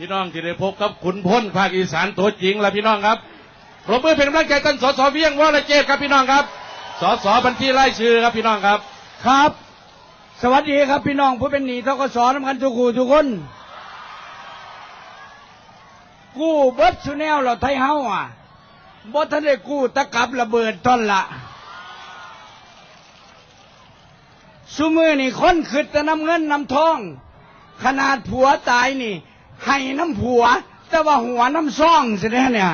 พี่น้องที่ได้พบกับขุนพลภาคอีสานตัวจริงแล้วพี่น้องครับปรบมือเป็นกำลังใจท่านสสเวียงวรเจตครับพี่น้องครับสสบัญชีรายชื่อครับพี่น้องครับ ครับ สวัสดีครับพี่น้องผู้เป็นหนีทกศน้ำกันทุกคู่ทุกคน กู้เบิดสุแนวเราไทยเฮาอะบ่ทันได้กู้ตะกับระเบิดท่อนละสุมือนี่คนขึ้นแต่น้ำเงินน้ำทอง ขนาดผัวตายนี่ ให้น้ำผัว แต่ว่าหัวน้ำซ่องสิน่เนี่ย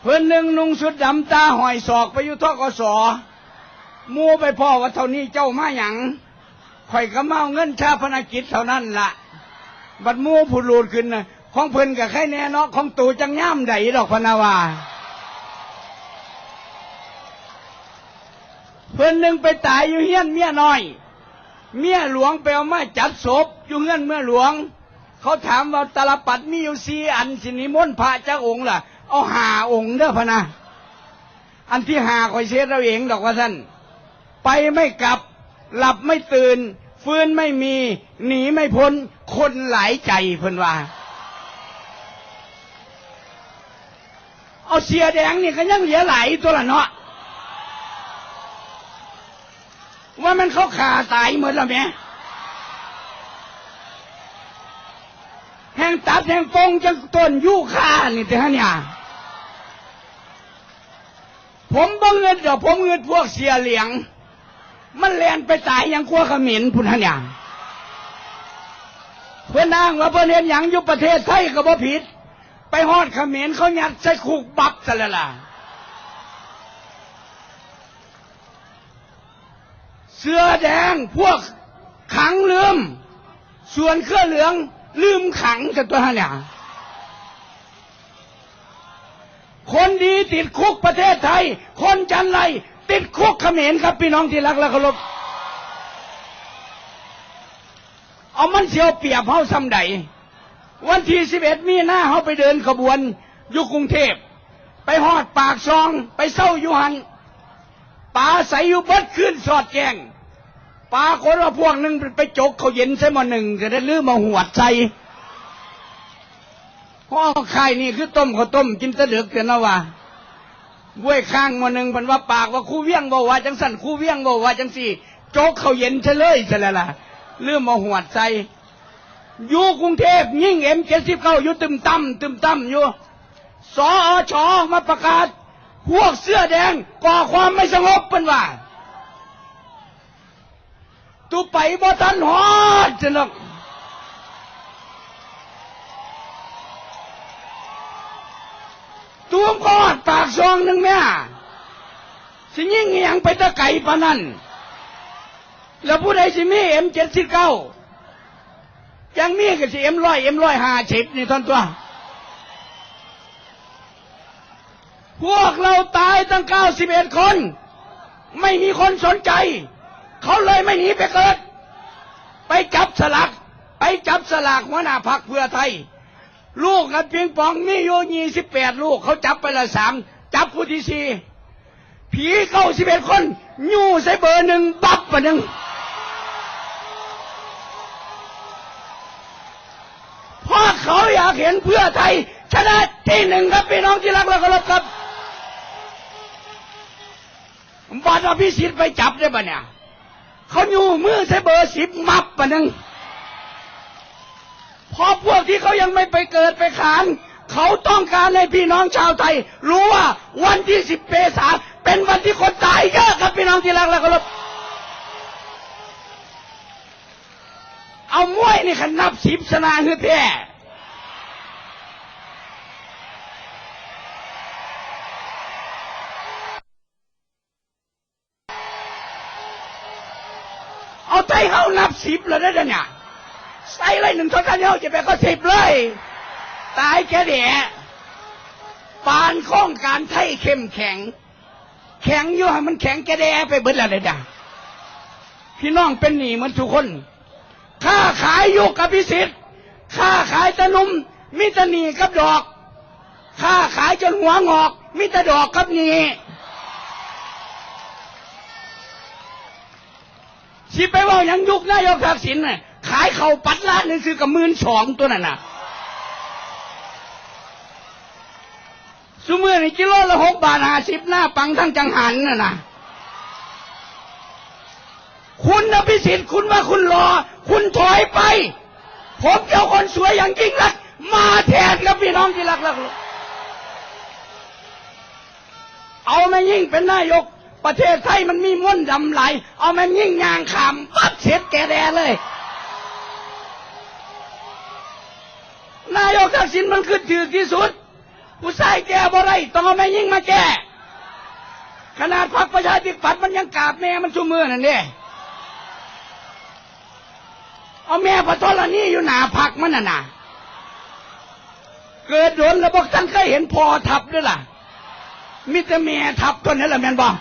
เพื่อนหนึ่งนุ่งชุดดำตาหอยศอกไปอยู่ทกศมูไปพ่อว่าเท่านี้เจ้ามาหยังข่อยก็มาเอาเงินชาพนกิจเท่านั้นละบัดมูผุดลูดขึ้นนะของเพิ่นกับใครแน่นาะของตูจังย่ำใดดอกพนาวาเพื่อนหนึ่งไปตายอยู่เฮียนเมียน้อย เมียหลวงไปเอามาจัดศพอยู่เฮือนเมื่อหลวง เขาถามว่าตาลปัดมีอยู่สี่อันสินิมนต์พระเจ้าองค์ล่ะ เอาหาองค์เด้อพะนะอันที่หาคอยเช็ดเราเองดอกว่าท่านไปไม่กลับ หลับไม่ตื่น ฟื้นไม่มี หนีไม่พ้น คนหลายใจเพิ่นว่า เอาเสียแดงนี่ก็ยังเหลือหลายตัวละเนาะ ว่ามันเขาขาตายหมดแล้วแม่แห่งตัดแห่งปงจังต้นยูคานี่แต่ฮะเนี่ยผมบังเงินเดี๋ยวผมเงินพวกเสียเหลียง มันแลนไปตายอยังกลัวขมิ้นพุทธะเนี่ยเพื่อนนางว่าเพื่อนเห็นอย่างอยุประเทศไทยก็บ่ผิด ไปฮอดขมิ้นเขายัดใส่คุกบับซะแล้วล่ะ เสื้อแดงพวกขังลืม ส่วนเครือเหลืองลืมขังกันตัวเนี่ยคนดีติดคุกประเทศไทย คนจันไรติดคุกเขมรครับพี่น้องที่รักและเคารพเอามันเสียวเปียบเฮาซ้ำใดวันที่สิบเอ็ดมีหน้าเฮาไปเดินขบวนอยู่กรุงเทพ ไปหอดปากซอง ไปเศร้าอยู่หัน ป่าใสอยู่เบิดขึ้นสอดแกงปลาคนว่าพวกหนึ่งไปจกเขาเย็นใส่มาหนึ่งจะได้ลืมมาหวดใส่พ่อไข่นี่คือต้มข้าวต้มกินตะเดือกเตือนว่าบ้วยข้างมาหนึ่งเป็นว่าปากว่าคู่เวียงบอกว่าจังสันคู่เวียงบอกว่าจังสี่โจกเขาเย็นใช่เลยใช่แล้วล่ะลืมมาหวดใส่อยู่กรุงเทพยิ่งเอ็มเจ็ดสิบเก้าอยู่ตึมตั้มตึมตั้มอยู่สอชอมาประกาศ พวกเสื้อแดงก่อความไม่สงบเป็นว่าตูไปบ่ทันหอดจะนกตูมกอดปากซองหนึ่งแม่สิยิ่งอหยังไปตะไก่ปานั้นแล้วผู้ใดสิมีเอ็มเจ็ดสิบเก้ายังมีก็สิเอ็มร้อยเอ็มร้อยห้าสิบนี่ท่านตัว พวกเราตายตั้งเก้าสิบเอ็ดคน ไม่มีคนสนใจ เขาเลยไม่หนีไปเกิด ไปจับสลัก ไปจับสลากหัวหน้าพักเพื่อไทย ลูกกันปิงปองมีอยู่ยี่สิบแปดลูก เขาจับไปละสามจับผู้ที่สี่ผีเก้าสิบเอ็ดคนยู่ใส่เบอร์หนึ่งบับปหนึ่งเพราะเขาอยากเห็นเพื่อไทยชนะที่หนึ่งครับพี่น้องที่รักและเคารพครับ บัตรอภิสิทธิ์ไปจับได้ปะเนี่ย เขาอยู่มือใช้เบอร์สิบมับปะนึงพอพวกที่เขายังไม่ไปเกิดไปขาน เขาต้องการให้พี่น้องชาวไทย รู้ว่าวันที่สิบเมษาเป็นวันที่คนตายเยอะครับพี่น้องที่รักและเคารพเอามวยนี่ขนับสิบชนะคือแท้ ไทยเขานับสิบเลยได้เนี่ยใส่เลยหนึ่งท่ากันเขาจะไปก็สิบเลย ตายแค่เดียปานข้องการไทยเข้มแข็ง แข็งอยู่ให้มันแข็งแกแดไปเบิดแล้วเลยจ้ะพี่น้องเป็นหนี้เหมือนทุกคนค้าขายอยู่กับพิสิทธิ์ค้าขายตะนุ่มมิตรหนีกับดอกค้าขายจนหัวงอกมิตรดอกกับหนี สิไปว่ายังยุคนายกทักษิณน่ะขายเข่าปัดล้านหนึ่งซื้อกับมื่นสองตัวนั่นน่ะซูเมื่อนี่กิโลละหกบาทห้าสิบหน้าปังทั้งจังหันน่ะนะคุณอภิสิทธิ์คุณว่าคุณรอ คุณถอยไป ผมเจ้าคนสวยอย่างยิ่งรัก มาแทนครับพี่น้องที่รักรักเอาแม่ยิ่งเป็นนายก ประเทศไทยมันมีม้วนดำไหล เอาแม่ยิ่งยางขามปั๊บเสร็จแกแดเลย นายกทักษิณมันขึ้นถือที่สุด ผู้ชายแกบ่ไรต้องเอาแม่ยิ่งมาแก้ขนาดพรรคประชาธิปัตย์มันยังกราบแม่มันชูมือนั่นเด้เอาแม่ปะทรณีอยู่หนาพักมันน่ะนะเกิดโดนแล้วบอกท่านเคยเห็นพอทับด้วยล่ะมิตรเมียทับตัวนี้แหละแมนบอก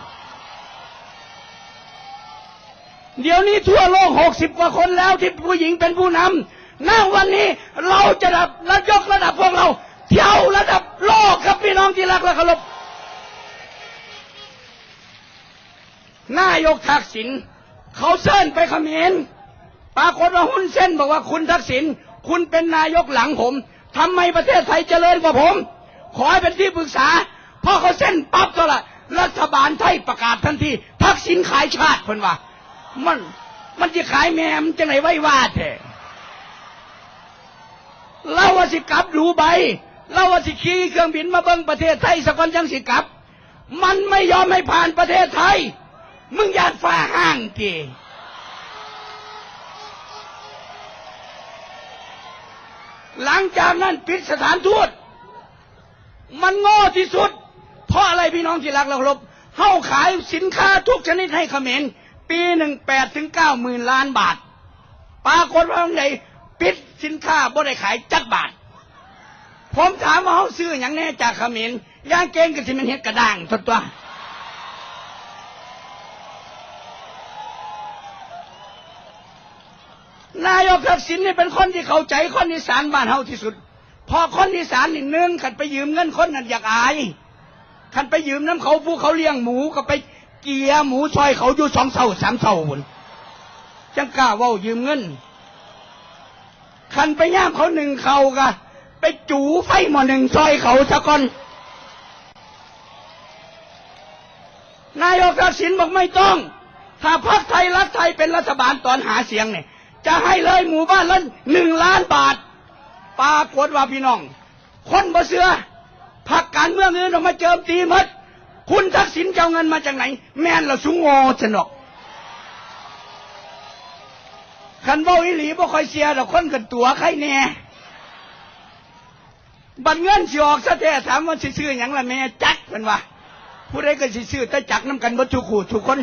เดี๋ยวนี้ทั่วโลกหกสิบกว่าคนแล้วที่ผู้หญิงเป็นผู้นำณวันนี้เราจะระดับระยกระดับพวกเรา เที่ยวระดับโลกครับพี่น้องที่รักและเคารพนายกทักษิณเขาเส้นไปเขมรปรากฏว่าหุ้นเส้นบอกว่าคุณทักษิณคุณเป็นนายกหลังผมทำไมประเทศไทยเจริญกว่าผม ขอให้เป็นที่ปรึกษาพอเขาเส้นปั๊บก็ละรัฐบาลไทยประกาศทันทีทักษิณขายชาติเพิ่นว่า มัน มันจะขายแม่มันจะไหนไว้วาดแท้เล่าว่าสิกลับดูใบเล่าว่าสิขี่เครื่องบินมาเบิ้งประเทศไทยสกอนยังสิกลับ มันไม่ยอมให้ผ่านประเทศไทย มึงอยากฝ่าห้างทีหลังจากนั้นปิดสถานทูต มันโง่ที่สุด เพราะอะไรพี่น้องที่รักเราครบเฮ้าขายสินค้าทุกชนิดให้เขมร ปีหนึ่งแปดถึงเก้าหมื่นล้านบาท ปรากฏว่าไงปิดสินค้าบ่ได้ขายจักบาท ผมถามว่าเขาซื้ออย่างแน่จากเขมรย่างเกงกับสิมันเห็ดกระด้างตัวตัว นายกทักษิณนี่เป็นคนที่เข้าใจคนอีสานบ้านเฮาที่สุด พอคนอีสานนี่หนึ่งขันไปยืมเงินคนนั้นอยากอายขันไปยืมน้ำเขาผู้เขาเลี้ยงหมูก็ไป กียหมูซอยเขาอยู่สองเท่าสามเท่าบุนจังกล้าว่ายืมเงินขันไปย่ามเขาหนึ่งเขากะไปจูไฟหมอหนึ่งซอยเขาซะก่อนนายกทักษิณบอกไม่ต้อง ถ้าพรรคไทยรักไทยเป็นรัฐบาลตอนหาเสียงเนี่ยจะให้เลยหมู่บ้านละหนึ่งล้านบาทปรากฏว่าพี่น้อง คนบ่เสือพักการเมืองอื่นออกมาเจิมตีหมด คุณทักษิณจะเอาเงินมาจากไหน แม่นละสุงโง่สนอกคันเว่าอิหลีบ่ค่อยเสียดอกคนกันตัวใครแน่บัตรเงินสิออกซะแท้ถามว่าสิซื้อหยังละแม่จักเป็นว่าผู้ใดก็สิซื้อแต่จักน้ำกันบ่ทุกคู่ทุกคน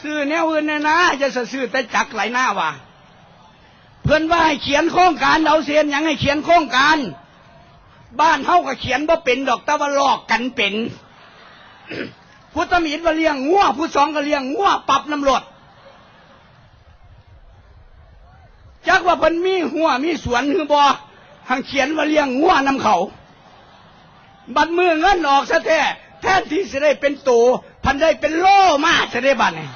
ซื้อแนวอื่นเนี่ยนะจะซื้อแต่จักไหลหน้าว่าเพื่อนว่าให้เขียนโครงการเอาเสียนหยังให้เขียนโครงการ บ้านเฮาก็เขียนว่าเป็นดอกแต่ว่าลอกกันเป็นผู้ตำหนิว่าเลี้ยงงัวผู้สองก็เลี้ยงงัวปรับน้ำรดจักว่าเพิ่นมีหัวมีสวนหือบอหังเขียนว่าเลี้ยงงัวนำเขา บัดมือเงินออกซะแท้แทนที่จะได้เป็นโตพันได้เป็นโล่มาจะได้บัดนี่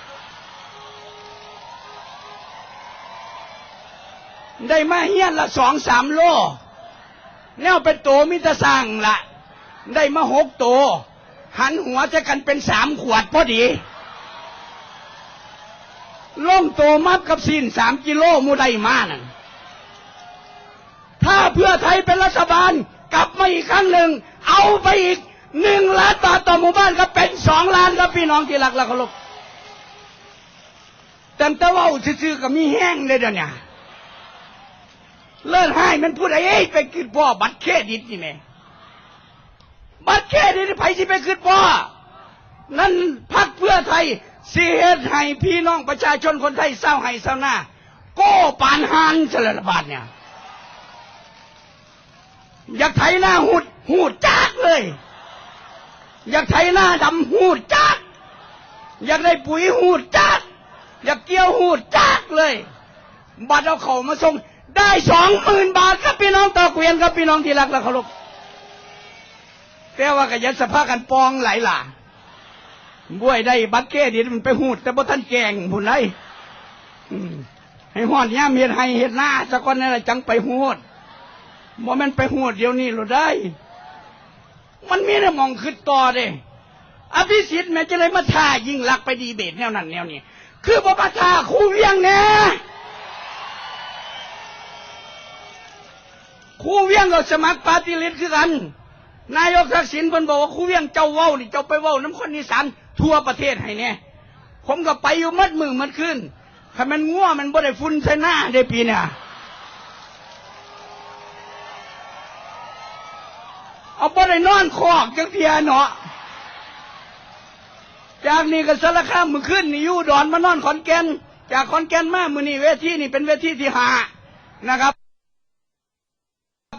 ได้มาเฮียนละสองสามโล แนวเป็นโตมิตรสั่งละได้มาหกโต หันหัวจะกันเป็นสามขวดพอดีล่องโตมัดกับสินสามกิโลมูได้มานั่นถ้าเพื่อไทยเป็นรัฐบาลกลับมาอีกครั้งหนึ่ง เอาไปอีกหนึ่งล้านบาทต่อหมู่บ้านก็เป็นสองล้านครับพี่น้องที่รักและเคารพแต่แต่ว่าซื่อก็มีแห้งเลยเดี๋ยวนี้ เลิศให้มันพูดไอ้ไปขึ้นพ่อบัตรเครดิตนี่แม่บัตรเครดิตไผสิไปขึ้นพ่อนั่นพักเพื่อไทยเสียให้พี่น้องประชาชนคนไทยเศร้าให้เศร้าหน้าโก้ปานหานเฉลิมบาทเนี่ย อยากไถหน้าหูดหูดจักเลย อยากไถหน้าดำหูดจักอยากได้ปุ๋ยหูดจักอยากเกี่ยวหูดจักเลยบัตรเอาเขามาส่ง ได้สองหมื่นบาทครับพี่น้องตะเกวียนครับพี่น้องที่รักและเคารพแต่ว่ากยันสภากันปองไหลหล่าบ้วยได้บัตรเครดิตมันไปหูด แต่บ่ท่านแกงผุนไรให้หอดย่ามเฮ็ดให้เฮ็ดหน้าสะก่อนนั่นแหละจังไปโหดบ่แมันไปโหดเดี๋ยวนี้หรือได้ มันมีแต่มองขึ้นต่อเด้อภิสิทธิ์แม้จะเลยมาท่ายิ่งลักไปดีเบตแนวนั้นแนวนี้ คือบ่มาท่าคู่เวียงแน่ คู่เวียงก็สมัครปาร์ติลิสต์คือกัน นายกทักษิณเพิ่นบอกว่าคู่เวียงเจ้าเว้านี่เจ้าไปเว้าน้ำคนอีสานทั่วประเทศให้แน่ผมก็ไปอยู่มัดมือมัดคืนถ้ามันง่วมันบ่ได้ฝุ่นใส่หน้าได้ปีเนี่ยเอาบ่ได้นอนคอกจังเทียเนาะจากนี้ก็สารคามมือขึ้นนี่ยู่ดอนมานอนขอนแก่นจากขอนแก่นมามือนี่เวทีนี่เป็นเวทีที่หานะครับ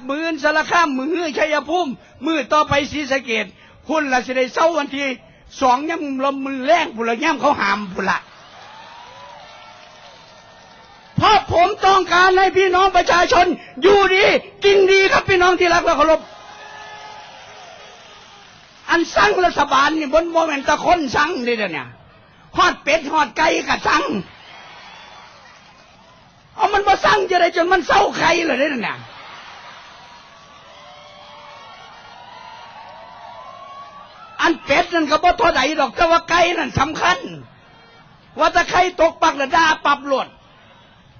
มือนสารคามมือฮื้อชัยภูมิมือต่อไปศรีสะเกดพุ่นละสิได้เศร้าวันที่สองย่ำลมมือแรงพุ่นละย่ำเขาหามพุ่นละเพราะผมต้องการให้พี่น้องประชาชน อยู่ดีกินดีครับพี่น้องที่รักและเคารพอันสั่งรัฐบาลนี่บนโมเมนตะคนสั่งนี่เด้อเนี่ยฮอดเป็ดฮอดไก่กะสั่งเอามันมาสั่งจะได้จนมันเศร้าใครเลยเด้อเนี่ยันเป็ดนั่นก็บ่เท่าใดดอกแต่ว่าไก่นั่นสำคัญ ว่าถ้าใครตกปักเลยด่าปรับหลวด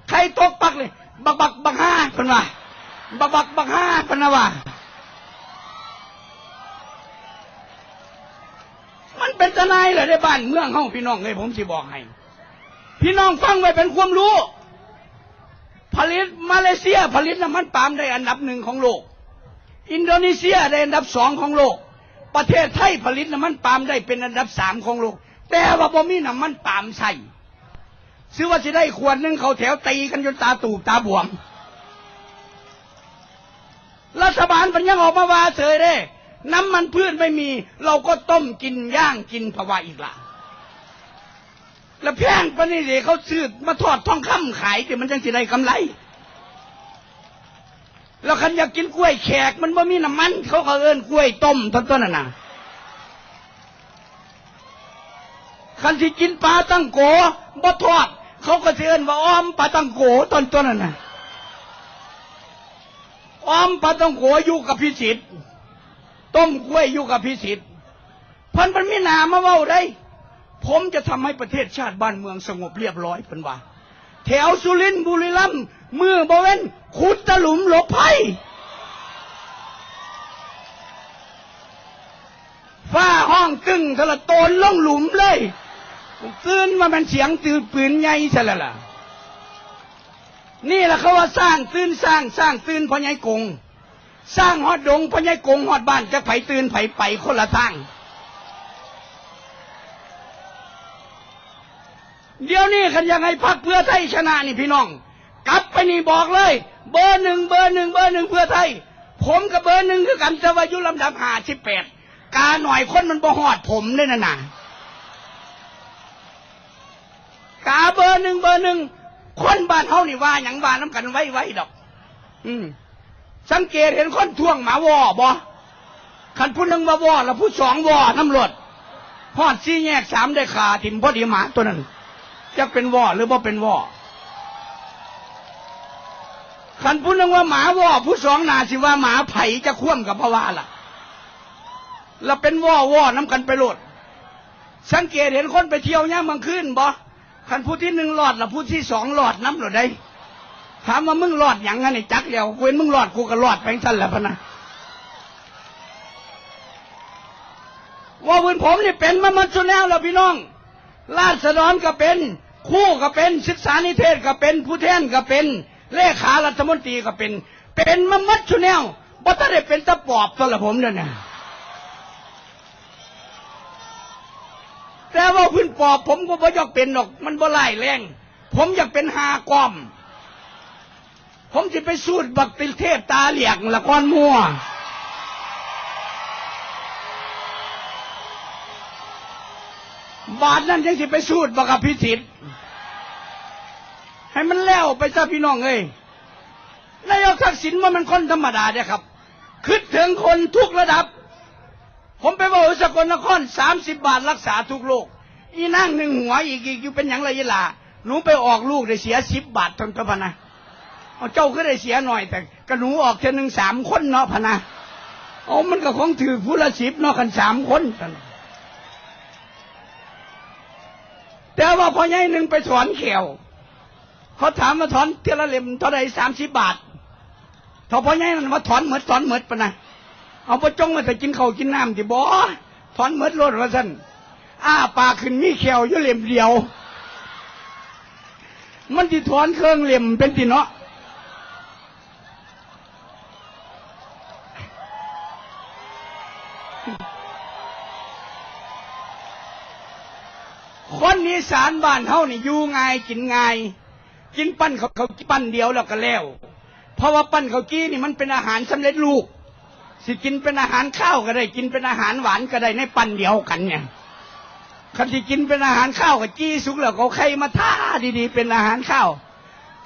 ใครตกปักเลยบักบักบักห้าเพิ่นว่าบักบักบักห้าเพิ่นนะว่ามันเป็นทนายเหรอในบ้านเมืองเฮาพี่น้องเลยผมสิบอกให้ พี่น้องฟังไว้เป็นความรู้ ผลิตมาเลเซียผลิตน้ำมันปาล์มได้อันดับหนึ่งของโลก อินโดนีเซียได้อันดับสองของโลก ประเทศไทยผลิตน้ำมันปาล์มได้เป็นอันดับสามของโลก แต่ว่าบ่มีน้ำมันปาล์มใส่ซื้อว่าจะได้ขวดนึงเขาแถวตีกันจนตาตูบตาบวม รัฐบาลมันยังออกมาว่าเฉยเด้ น้ำมันพืชไม่มี เราก็ต้มกินย่างกินภาวะอีกละแล้วแพงปะนี่เดี๋ยเขาซื้อมาทอดทองคำขายแต่มันจังสิได้กำไร แล้วคันอยากกินกล้วยแขกมันบ่มีน้ำมัน เขาก็เอิ้นกล้วยต้มต้นต้นน่ะนะคันที่กินปลาตั้งโกบ่ทอด เขาก็เอิ้นว่าอ้อมปลาตั้งโกต้นต้นน่ะนะอ้อมปลาตั้งโกอยู่กับพิสิทธิ์ต้มกล้วยอยู่กับพิสิทธิ์เพันมันมีหนามาเว้าได้ ผมจะทำให้ประเทศชาติบ้านเมืองสงบเรียบร้อยเพิ่นว่า แถวสุรินทร์บุรีรัมย์มือบเว้นขุดตะหลุมหลบภัยฟ้าห้องตึงทะละโตนลงหลุมเลยตื่นมาเป็นเสียงตื่นปืนใหญ่ซะแล้วล่ะ นี่แหละเขาว่าสร้างตื่นสร้างสร้างตื่นพ่อใหญ่กง สร้างฮอดดงพ่อใหญ่กงฮอดบ้านจะไผตื่นไผไปคนละทาง เดี๋ยวนี้คันยังให้พักเพื่อไทยชนะนี่พี่น้อง กลับไปนี่บอกเลย เบอร์หนึ่งเบอร์หนึ่งเบอร์หนึ่งเพื่อไทย ผมกับเบอร์หนึ่งคือกันจะวายุลำดับหาสิบแปดกาหน่อยคนมันบ่หอดผมเลยนะนะกาเบอร์หนึ่งเบอร์หนึ่งคนบ้านเฮานี่ว่าอย่างว่าน้ำกันไว้ไว้ดอก อืมสังเกตเห็นคนท่วงหมาวอบ่คันผู้หนึ่งมาวอแล้วผู้สองวอน้ำรดหอดซี่แยกสามได้ขาถิ่มพอดีหมาตัวนั้น จะเป็นว่อหรือว่าเป็นว่อขันพูดนึงว่าหมาว่อผู้สองนาสิว่าหมาไผ่จะคว่ำกับพะวาล่ะแล้วเป็นว่อว่อน้ำกันไปโหลด สังเกตเห็นคนไปเที่ยวย่างบางคืนบ่ขันผู้ที่หนึ่งหลอดแล้วผู้ที่สองหลอดน้ำหลอดได้ถามว่ามึงหลอดอย่างไงจักเดียวกูเห็นมึงหลอดกูก็หลอดไปทั้งแหละพนะว่าพื้นผมนี่เป็นมามันสุดแล้วล่ะพี่น้อง ราษฎรก็เป็น คู่ก็เป็นศึกษานิเทศก็เป็นผู้แทนก็เป็นเลขารัฐมนตรีก็เป็น เป็นมามัดชุแนวบ่ถ้าได้เป็นตะปอบตัวละผมเนี่ยนะแต่ว่าพื้นปอบผมก็บ่อยากเป็นหรอก มันบ่ไล่แรง ผมอยากเป็นหากอม ผมจะไปสูดบักติเทพตาเหลียกละครมั่ว บาทนั้นยังสิไปสูดบักพิสิทธิ์ให้มันแล้วไปซะพี่น้องเอ้ยนายกทักษิณว่ามันคนธรรมดาเนี่ยครับคิดถึงคนทุกระดับ ผมไปบอกสกลนครสามสิบบาทรักษาทุกโรคอีนั่งหนึ่งหัวอีกอีกอยู่เป็นอย่างไรยีหลาหนูไปออกลูกได้เสียสิบบาททนตัวพนะเอาเจ้าก็ได้เสียหน่อยแต่กระหนูออกเทอหนึ่งสามคนเนาะพนะเอามันก็คงถือผู้ละสิบเนาะกันสามคนซั่น แต่ว่าพอใหญ่หนึ่งไปถอนเขียวเขาถามมาถอนเทละเล่มเท่าไรสามสิบบาทถ้าพอใหญ่มันมาถอนเหมือดถอนเหมือดปะนะเอาปจงมาแต่กินข้าวกินน้ำที่บ่ถอนเหมือดรถว่าสั่นอ้าปากขึ้นมีเขียวอยู่เล่มเดียว มันที่ถอนเครื่องเล่มเป็นตีเนาะ สานบ้านเฮานี่อยู่ง่ายกินง่าย กินปั้นเขาเขาปั้นเดียวแล้วก็แล้ว เพราะว่าปั้นเขากี้นี่มันเป็นอาหารสำเร็จรูปสิกินเป็นอาหารข้าวก็ได้ กินเป็นอาหารหวานก็ได้ในปั้นเดียวกันเนี่ยคันที่กินเป็นอาหารข้าวกับจี้สุกแล้วเอาไข่มาท่าดีๆ เป็นอาหารข้าว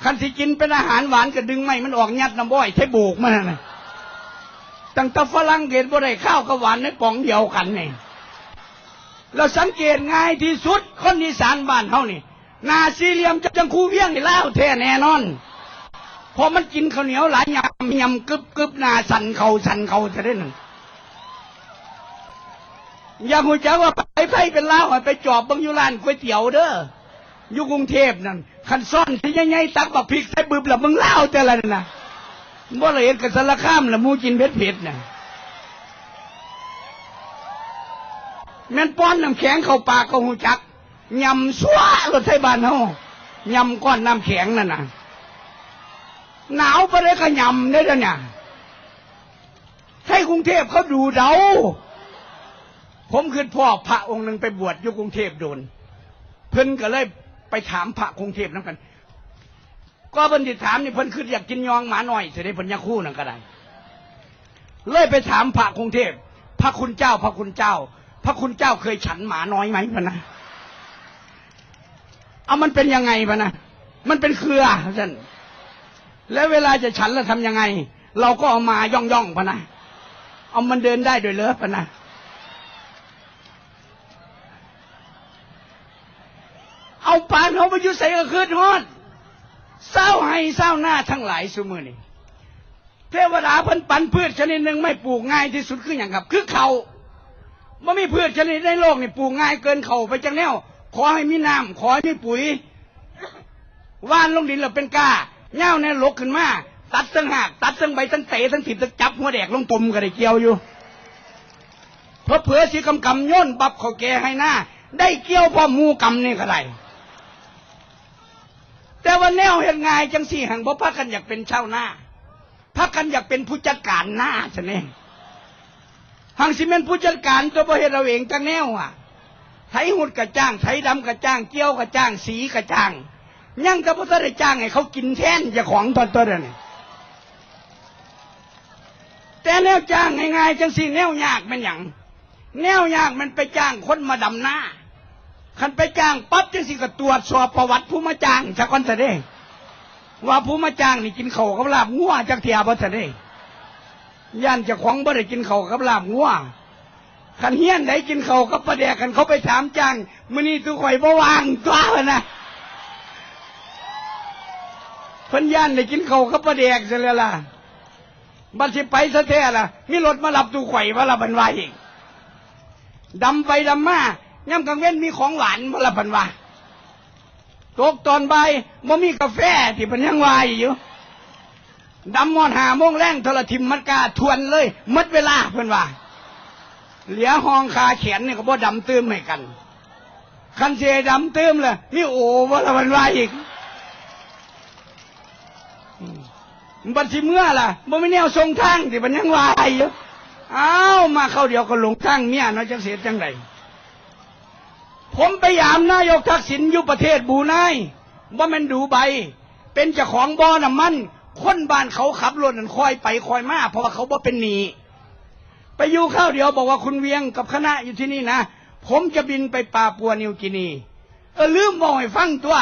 คันที่กินเป็นอาหารหวานก็ดึงไม่มันออกยัดน้ำบ่อยใช้โบกมันนะตั้งแต่ฝรั่งเกตบ่ได้ข้าวกับหวานในป่องเดียวกันเนี่ย เราสังเกตง่ายที่สุดคนอีสานบ้านเฮานี่นาสี่เหลี่ยมจะจังคูเวียงนี่แล้วแท้แน่นอนเพอมันกินข้าวเหนียวหลายยำยำกึบกึบนาสันเขาสันเขาจะได้หนึ่งอย่าหูจักว่าไปไผเป็นเลาไปจอบบังยุรานก๋วยเตี๋ยวเด้ออยู่กรุงเทพนั่นคันซ่อนที่ใหญ่ๆตักบักพริกใส่บึบแล้วมึงเล่าแต่ละนั่นนะบ่ละเอียดกับสารข้ามละมูกินเผ็ดเผ็ดน่ะ แม่นป้อนน้ำแข็งเข้าปากก็หูจักยำซัวรถไทยบ้านเฮายำก้อนน้ำแข็งนั่นน่ะ หนาวไปเลยก็ยำได้แล้วเนี่ยให้กรุงเทพเขาดูเดาผมคือพ่อพระองค์หนึ่งไปบวชอยู่กรุงเทพโดน เพิ่นก็เลยไปถามพระกรุงเทพนั่นกัน ก็เพิ่นที่ถามนี่เพิ่นคืออยากกินยองหมาหน่อยจะได้เพิ่นอยากคู่นั่นก็ได้เลยไปถามพระกรุงเทพพระคุณเจ้าพระคุณเจ้า พระคุณเจ้าเคยฉันหมาน้อยไหมพะนะเอามันเป็นยังไงพะนะมันเป็นเครือท่านแล้วเวลาจะฉันเราทำยังไง เราก็เอามาย่องย่องพะนะเอามันเดินได้โดยเลิฟพะนะเอาปานเขาไปยุใส่ก็คืนฮอดเศร้าให้เศร้าหน้าทั้งหลายสมือนี่เทวดาพันปันพืชชนิดหนึ่งไม่ปลูกง่ายที่สุดคืออย่างครับ คือเขา บ่มีพืชชนิดในโลกนี่ปลูกง่ายเกินเขาไปจังแนว ขอให้มีน้ำขอให้มีปุ๋ยว่านลงดินแล้วเป็นกาเง่าเนี่ยลกขึ้นมาตัดทั้งหักตัดทั้งใบทั้งเตะทั้งถิบทั้งจับหัวแดกลงตุ่มก็ได้เกี่ยวอยู่เพราะเผื่อสีกำกำย่นบับเขาแกให้หน้า ได้เกี่ยวพ่อมูกำนี่ก็ได้แต่ว่าแนวเห็นง่ายจังสี่ห่งบ่พักกันอยากเป็นชาวนาพักกันอยากเป็นผู้จัดการหน้าซะเนี่ย หังสิเมนผู้จัดการตัวประเทศเราเองจังแนวอะไถหุดกระจ้างไถดำกระจ้างเกี้ยวกระจ้างสีกระจ้างยังจะพุทธได้จ้างให้เขากินแท่นเจะของตอนตัวเดียวนี่แต่แนวจ้างง่ายๆจังสิแนวยากเป็นอย่างแนวยากมันไปจ้างคนมาดำหน้าคันไปจ้างปั๊บจังสิก็ตรวจสอบประวัติผู้มาจ้างจากคนจะได้ว่าผู้มาจ้างนี่กินเขากับลาบงัวจากเทียบจะได้ ย่านจะของบ่ได้กินเขากับลาบงัวขันเฮียนได้กินเขากับประแดกกันเขาไปถามจ้างมื้อนี้ตุข่อยบ่วางตัวนะพิ่นย่านได้กินเขากับประแดกซะแล้วล่ะบัดสิไปซะแท้ล่ะมีรถมารับตุข่อยว่าละบันวาอีกดำไปดำมาย่ำกลางเว้นมีของหวานว่าละบันวาตกตอนบ่ายบ่มีกาแฟที่เพิ่นยังวายอยู่ ดำมอนหาโมงแรงทรทิมมัดกาทวนเลยมัดเวลาเพื่อนว่า เหลียห้องคาเขียนเนี่ยก็บ่ดำตื้มให้กัน คันเจดำตื้มเลยมีโอ้ว่าละวันว่าอีกบัดสิเมื่อล่ะบ่ไม่แนวทรงทางที่มันยังวายอยู่อ้าวมาเข้าเดียวก็หลงทางเมียเนาะจังเสียจังไดผมไปยามนายกทักษิณอยู่ประเทศบรูไนว่ามันดูใบ เป็นเจ้าของบ่อน้ำมัน คนบ้านเขาขับรถนั่นคอยไปคอยมาเพราะว่าเขาบ่เป็นหนีไปอยู่ข้าวเดียวบอกว่าคุณเวียงกับคณะอยู่ที่นี่นะ ผมจะบินไปปาปัวนิวกินี เออลืมบอกให้ฟังตัว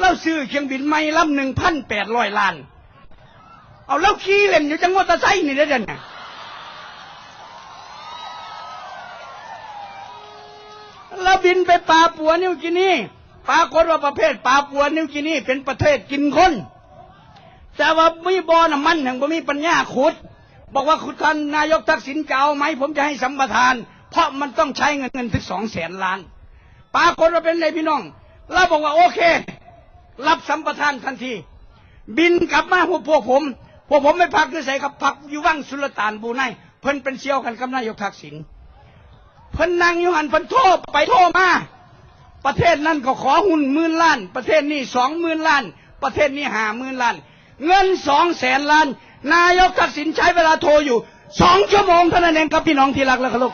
เราซื้อเครื่องบินไม่ลำหนึ่งพันแปดร้อยล้าน เอาแล้วขี่เล่นอยู่จังหวัดตะไซนี่ได้เด่นนะเราบินไปปาปัวนิวกินีปรากฏว่าประเภทปาปัวนิวกินีเป็นประเทศกินคน แต่ว่ามีบอน้ำมันแห่งบ่มีปัญญาขุด บอกว่าคุณท่านนายกทักษิณจะเอาไหมผมจะให้สัมปทาน เพราะมันต้องใช้เงินเงินถึงสองแสนล้านปรากฏว่าเป็นไงพี่น้องเราบอกว่าโอเค รับสัมปทานทันที บินกลับมาพวกพวกผม พวกผมไม่พักที่ใส่ครับพักอยู่ว่างสุลต่านบูไนเพิ่นเป็นเซียวกันกับนายกทักษิณเพิ่นนั่งอยู่หันเพิ่นโทรไปโทรมา ประเทศนั้นก็ขอหุ้นหมื่นล้าน ประเทศนี้สองหมื่นล้าน ประเทศนี้ห้าหมื่นล้าน เงินสองแสนล้าน นายกทักษิณใช้เวลาโทรอยู่สองชั่วโมงเท่านั้นเองครับพี่น้องที่รักและเคารพ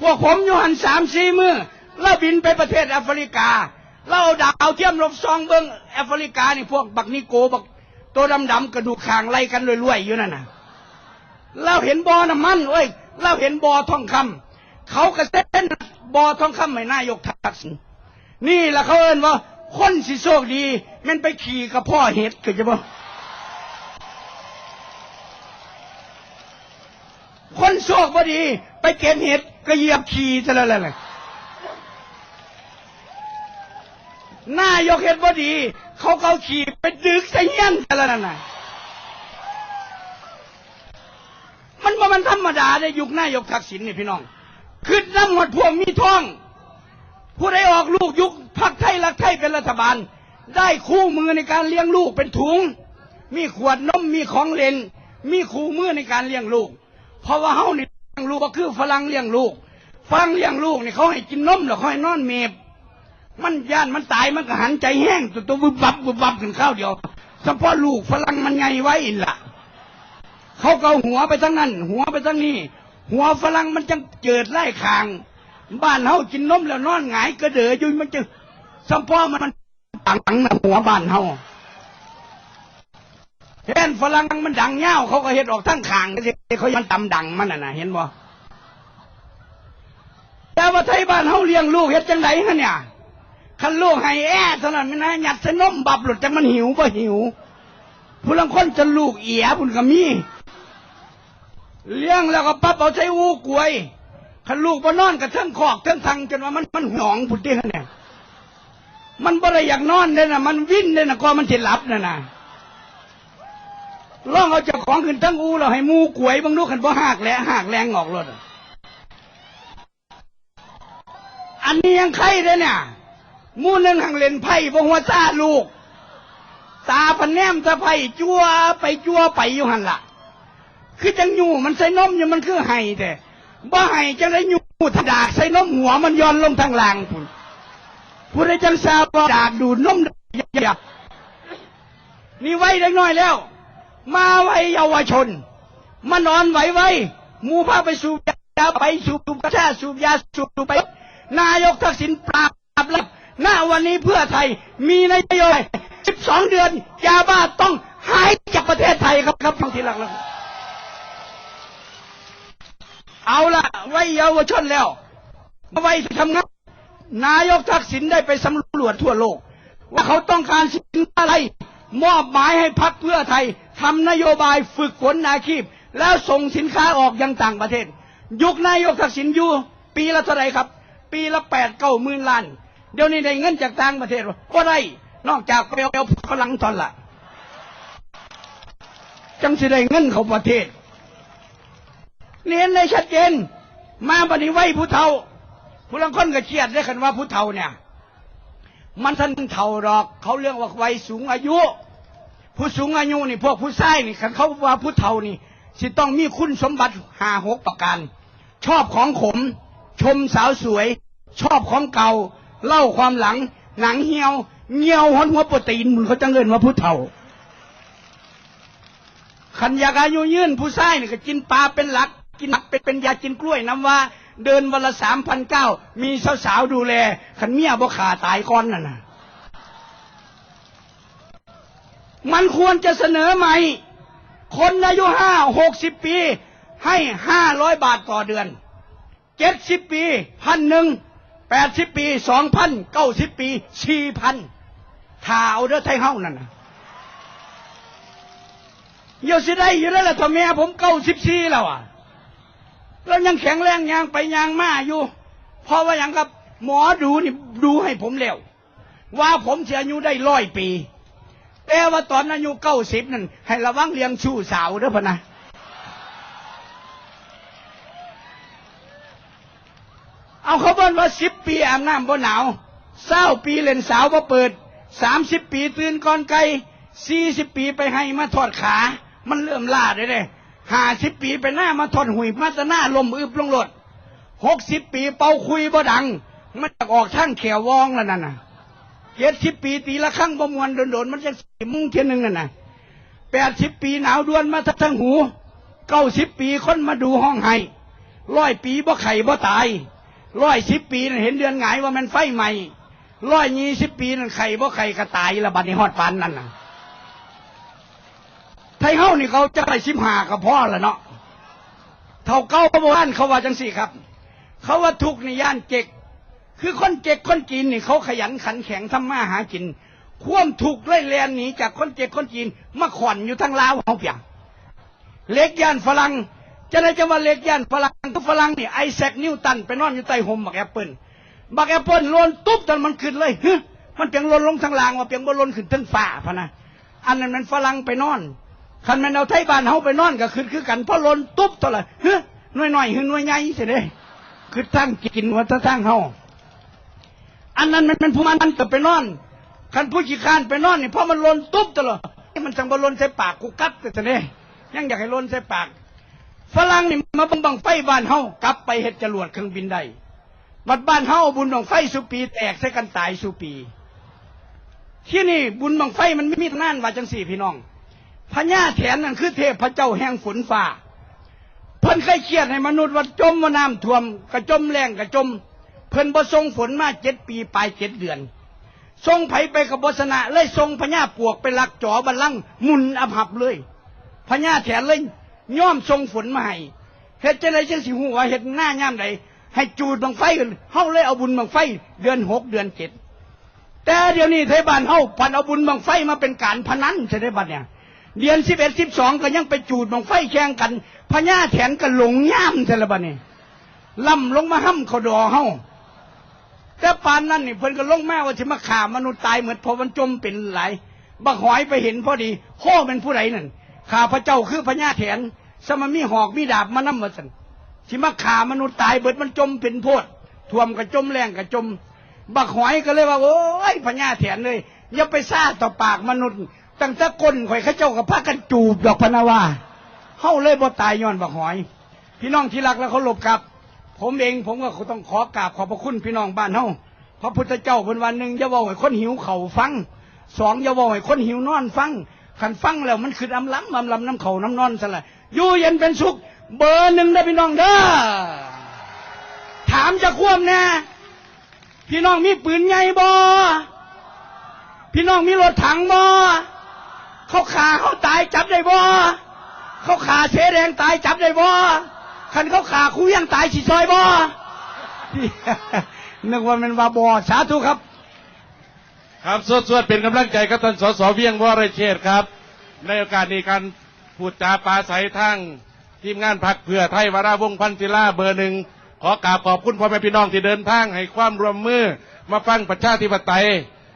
พวกผมอยู่หันสามสี่มือแล้วบินไปประเทศแอฟริกาเราเอาดาวเทียมลบซองเบิ้งแอฟริกานี่พวกบักนิโกบักตัวดำๆกระดูกคางไล่กันรวยๆอยู่นั่นน่ะเราเห็นบอน้ำมันเว้ยเราเห็นบอทองคำเขากระเซ็นบอทองคำให้นายกทักษิณนี่แหละเขาเอิ้นว่า คนสิโชคดี มันไปขี่กับพ่อเห็ดคือจะบ่คนโชคบ่ดี ไปเก็บเห็ดก็เหยียบขี่ซะแล้วแหละนายกเห็ดบ่ดี เขาก็เอาขี่ไปดึกใส่เงี้ยนซะแล้วนั่นน่ะมันบ่ามันธรรมดาได้ยุคหน้ายกทักษิณนี่พี่น้องคือน้ำหมดพวกมีท้อง ผู้ใดออกลูกยุคพักไทยรักไทยเป็นรัฐบาล ได้คู่มือในการเลี้ยงลูกเป็นถุง มีขวดนมมีของเล่น มีคู่มือในการเลี้ยงลูก เพราะว่าเฮานี่เลี้ยงลูกก็คือฝรั่งเลี้ยงลูกฝั่งเลี้ยงลูกนี่เขาให้กินนมแล้วเขาให้นอนเมบมันย่านมันตายมันก็หันใจแห้งตัวตัวบุบบับบุบบับขึ้นข้าวเดียวเฉพาะลูกฝรั่งมันไงไว้อินล่ะเขาเกาหัวไปทั้งนั้น หัวไปทั้งนี้ หัวฝรั่งมันจังเจิดไล่คาง บ้านเฮากินนมแล้วนอนหงายกระเดออยู่มันจะสัมพอมัน มันตังนหัวบ้านเฮาเห็นฝรั่งมันดังเงาเขาก็เห็ดออกทั้งคางเขามันตำดังมันน่ะนะเห็นบ่แต่ว่าไทยบ้านเฮาเลี้ยงลูกเฮ็ดจังไดฮะเนี่ยคันลูกให้แอ้เท่านั้นมันนะหยัดใส่นมบับหลุดจังมันหิวบ่หิวผู้ลังคนจะลูกเอียพุ่นก็มีเลี้ยงแล้วก็ปั๊บเอาใช้อูกลวยขันลูกมานอนกับเทั้งคอกเทั้งทังจนว่ามันมันหนองพุดเด้เนี่ย มันบ่ได้อยากนอนเลยนะมันวิ่นเลยนะก็มันจะหลับนะนะล่องเอาเจ้าของขึ้นทั้งอูเราให้มูกล้วยบางลูกขันบ่หักแหละหักแรงออกรถอะอันนี้ยังไข่เลยเนี่ยมูนึงหังเล่นไพ่บ่หัวซาลูก ตาพันแนมตาไพ่จัวไปจัวไปอยู่หันละคือจังอยู่มันใส่นมอยู่มันคือไห้แต่บ่ไห้จังได้อยู่ถดากใส่นมหัวมันย้อนลงทางล่างพุ่น ผู้ใดจังทราบว่าดากดูดนมอย่านี่ไว้เล็กน้อยแล้ว มาไว้เยาวชน มานอนไหวไว้มูพาไปสูบยาไปสูบกระช่สูบยาสูบไป นายกทักษิณปราบแล้วหน้าวันนี้เพื่อไทยมีนโยบาย12 เดือนยาบ้าต้องหายจากประเทศไทยครับครับทั้งทีหลักแล้วเอาละไว้เยาวชนแล้วมาไว้ทำงาน นายกทักษิณได้ไปสำรวจทั่วโลก ว่าเขาต้องการสิ่งอะไร มอบหมายให้พักเพื่อไทยทำนโยบายฝึกฝนอาชีพ แล้วส่งสินค้าออกยังต่างประเทศ ยุคนายกทักษิณอยู่ ปีละเท่าไรครับ ปีละแปดเก้าหมื่นล้าน เดี๋ยวนี้ได้เงินจากต่างประเทศก็ได้ นอกจากไปเอาฝรั่งตอนละจังสิได้เงินเขาประเทศเรียนได้ชัดเจนมาบัดนี้ไว้ผู้เฒ่า ผู้ลังคนก็เครียดได้คันว่าผู้เฒ่าเนี่ย มันท่านเฒ่าดอก เขาเรื่องว่าวัยสูงอายุ ผู้สูงอายุนี่พวกผู้ชายนี่คันเขาว่าผู้เฒ่านี่สิต้องมีคุณสมบัติห้าหกประการ ชอบของขม ชมสาวสวย ชอบของเก่า เล่าความหลัง หนังเหี่ยวเงียวหัวหัวโปรตีนมันเขาจะเงินว่าผู้เฒ่าขันยากอายุยืนผู้ชายนี่ก็กินปลาเป็นหลัก กินหนักเป็นเป็นยากินกล้วยน้ำว่า เดินวันละสามพันเก้ามีสาวๆดูแลขันเมียบ่ขาตายก่อนนั่นน่ะมันควรจะเสนอใหม่ คนอายุห้าหกสิบปี ให้ห้าร้อยบาทต่อเดือนเจ็ดสิบปีพันหนึ่งแปดสิบปีสองพันเก้าสิบปีสี่พันถ้าเอาเด้อไทยเฮ้านั่นน่ะเดี๋ยวสิได้อยู่แล้วล่ะทอแม่ผมเก้าสิบสี่แล้วอะ แล้วยังแข็งแรงยังไปยังมาอยู่เพราะว่าอย่างกับหมอดูนี่ดูให้ผมแล้วว่าผมจะอายุได้ร้อยปี แต่ว่าตอนอายุเก้าสิบนั่นให้ระวังเลี้ยงชู้สาวเด้อพนะเอาเขาบอกว่าสิบปีอาบน้ำบ่หนาวเศร้าปีเล่นสาวบ่เปิดสามสิบปีตื่นก่อนไกลสี่สิบปีไปให้มาทอดขา มันเริ่มล่าได้เลย ห้าสิบปีไปหน้ามาทอดหุยมาแตหน้าลมอึบลงรถหกสิบปีเป่าคุยบ่ดัง มันจะออกทั้งแขววองแล้วนั่นน่ะเจ็ดสิบปีตีละครั้งบ่มวนโดนๆมันจะสิมุ้งเทียนหนึ่งนั่นน่ะแปดสิบปีหนาวดวนมาทั้งหูเก้าสิบปีคนมาดูห้องไห้ร้อยปีบ่ไข่บ่ตายร้อยสิบปีนั่นเห็นเดือนหงายว่ามันไฟใหม่ร้อยยี่สิบปีนั่นไข่บ่ไข่กระตายละบัดนี้ฮอดปานนั่นน่ะ ทยเฮานี่เขาจะไปสิบหากับพ่อละเนาะเท่าเก้าโบราณเขาว่าจังสี่ครับ เขาว่าทุกในย่านเจกคือคนเจกคนจีนนี่เขาขยันขันแข็งทำมาหากิน ความทุกไล่แลนหนีจากคนเจกคนจีนมาขอนอยู่ทั้งลาวเฮาเปียงเล็กย่านฝรั่งจะได้จะว่าเล็กย่านฝรั่งทุกฝรั่งนี่ไอแซคนิวตันไปนอนอยู่ใต้ห่มบักแอปเปิลบักแอปเปิลลนตุ๊บจนมันขึ้นเลยมันเพียงลนลงทางล่างว่าเพียงบ่หล่นขึ้นทั้งฟ้าพะนะอันนั้นมันฝรั่งไปนอน คันแมันเอาไทยบ้านเฮาไปนอนก็ขึ้นคือกันเพราะลนตุ๊บตัวละฮึหน่วยหน่อยๆหึหน่วยใหญ่เสิเด้คือทั้งกินว่าทั้งเฮาอันนั้นมันเป็นผู้มันแต่ไปนอนคันผู้ขี้คร้านไปนอนนี่เพราะมันลนตุ๊บตัวละมันจังบ่หล่นใส่ปากกูกัดแต่เด้ยังอยากให้ลนใส่ปากฝรั่งนี่มาบังบังไฟบ้านเฮากลับไปเฮ็ดจรวดเครื่องบินได้บัดบ้านเฮาบุญบังไฟสุปี แตกใส่กันตายสุปี ที่นี่บุญบังไฟมันไม่มีทางนั้นว่าจังสี่พี่น้อง พญาแถนนั่นคือเทพเจ้าแห่งฝนฟ้าเพิ่นเคยเครียดให้มนุษย์ว่าจมว่าน้ำท่วมกระจมแรงกระจม เพิ่นบ่ทรงฝนมาเจ็ดปีปลายเจ็ดเดือน ทรงไผไปกับบสนะเลยทรงพญาปวกไปลักจอบัลลังมุนอภับเลยพญาแถนเลยย่อมทรงฝนมาให้เฮ็ดจังไดจังสิฮู้ว่าเฮ็ดหน้าย่ามใดให้จูดบังไฟเฮาเลยเอาบุญบังไฟ เดือนหกเดือนเจ็ดแต่เดี๋ยวนี้ไทยบ้านเฮาพันเอาบุญบังไฟมาเป็นการพนันใช่ได้บัดเนี่ย เดือนสิบเอ็ดสิบสองก็ยังไปจูดบังไฟแข่งกันพญาแถนก็หลงย่ามใช่ละบัดเนี่ล่ำลงมาห้ำเขาดอเฮาแต่ปานนั้นนี่เพิ่นก็ลงมาว่าจะมาข่ามนุษย์ตายเหมือนพอมันจมเป็นไหลายบักหอยไปเห็นพอดีพ่อเป็นผู้ใดนั่นข้าพระเจ้าคือพญาแถนสมมีหอกมีดาบมานำมาสันสิมาข่ามนุษย์ตายเบิดมันจมเป็นโพดท่วมกระจมแรงกระจม บักหอยก็เลยว่า โอ้ยพญาแถนเลยอย่าไปซาต่อปากมนุษย์ ตั้งแต่ก้นข่อยข้าเจ้ากับพากันจูบดอกพนาวาเฮาเลยบ่ตายย้อนบักหอย พี่น้องที่รักและเคารพครับ ผมเองผมก็ต้องขอกราบขอบพระคุณพี่น้องบ้านเฮาพระพุทธเจ้าเป็นวันหนึ่งอย่าว่าให้คนหิวเข่าฟังสองอย่าว่าให้คนหิวนอนฟังขันฟังแล้วมันคืออำล้ำอำล้ำน้ำเข่าน้ำนอนซะละอยู่เย็นเป็นสุข เบอร์หนึ่งได้พี่น้องเด้อถามจะควมแน่พี่น้องมีปืนใหญ่บ่พี่น้องมีรถถังบ่ เขาขาเขาตายจับได้บ่เขาขาเสแดงตายจับได้บ่คันเขาขาคูยังตายสิซอยบ่นึกว่ามันว่าบ่สาธุครับ ครับสวดๆเป็นกำลังใจกับท่านสสเวียงวรเชษฐ์ครับ ในโอกาสนี้การพูดจาปราศัยทางทีมงานพักเพื่อไทยวราวงศ์พันศิลาเบอร์หนึ่งขอกราบขอบคุณพ่อแม่พี่น้องที่เดินทางให้ความร่วมมือมาฟังประชาธิปไตย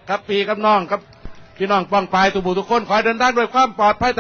ครับปีกับน้องครับ พี่น้องป้องปลายตุบูทุกคนขอเดินทางด้วยความปลอดภัย